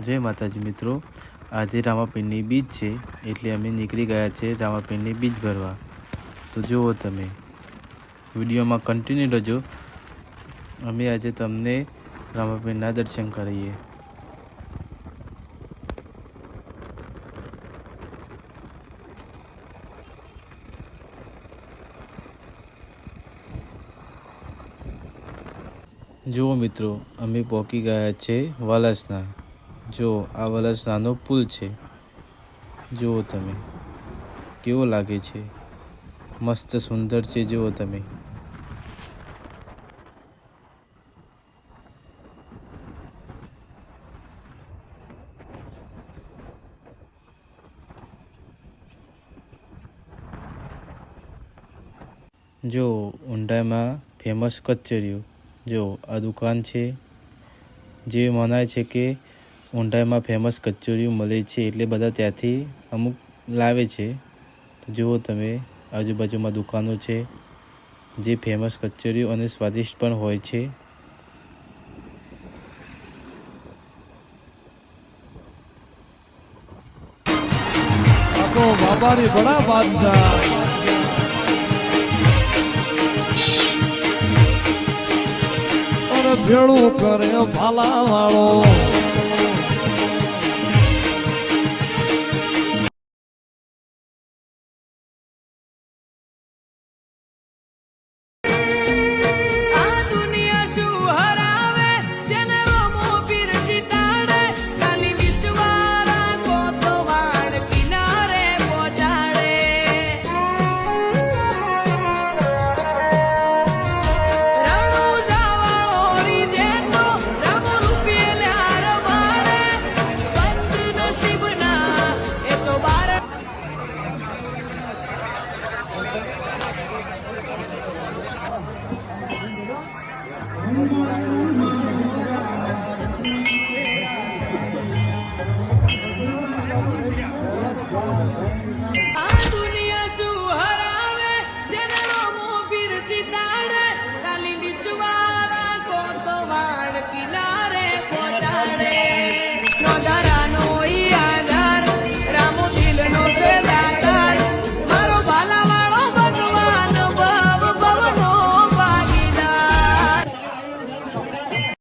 જય માતાજી મિત્રો. આજે રામાપીરની બીજ છે, એટલે અમે નીકળી ગયા છે રામાપીરની બીજ ભરવા. તો જુઓ તમે, વિડીયોમાં કન્ટિન્યુ રહેજો. અમે આજે તમને રામાપીરના દર્શન કરીએ જુઓ મિત્રો, અમે પહોંચી ગયા છે વાલસના. જો આ વલસ નાનો પુલ છે. જુઓ તમે, કેવો લાગે છે? મસ્ત સુંદર છે, જુઓ તમે. જો ઊંડાઈમાં ફેમસ કચેરીઓ, જો આ દુકાન છે, જે મનાય છે કે ઊંડાઈમાં ફેમસ કચોરીઓ મળે છે એટલે બધા ત્યાંથી અમુક લાવે છે. તો જુઓ તમે, આજુબાજુમાં દુકાનો છે, જે ફેમસ કચોરીઓ અને સ્વાદિષ્ટ પણ હોય છે. ભેળું કરે ભાલા વાળો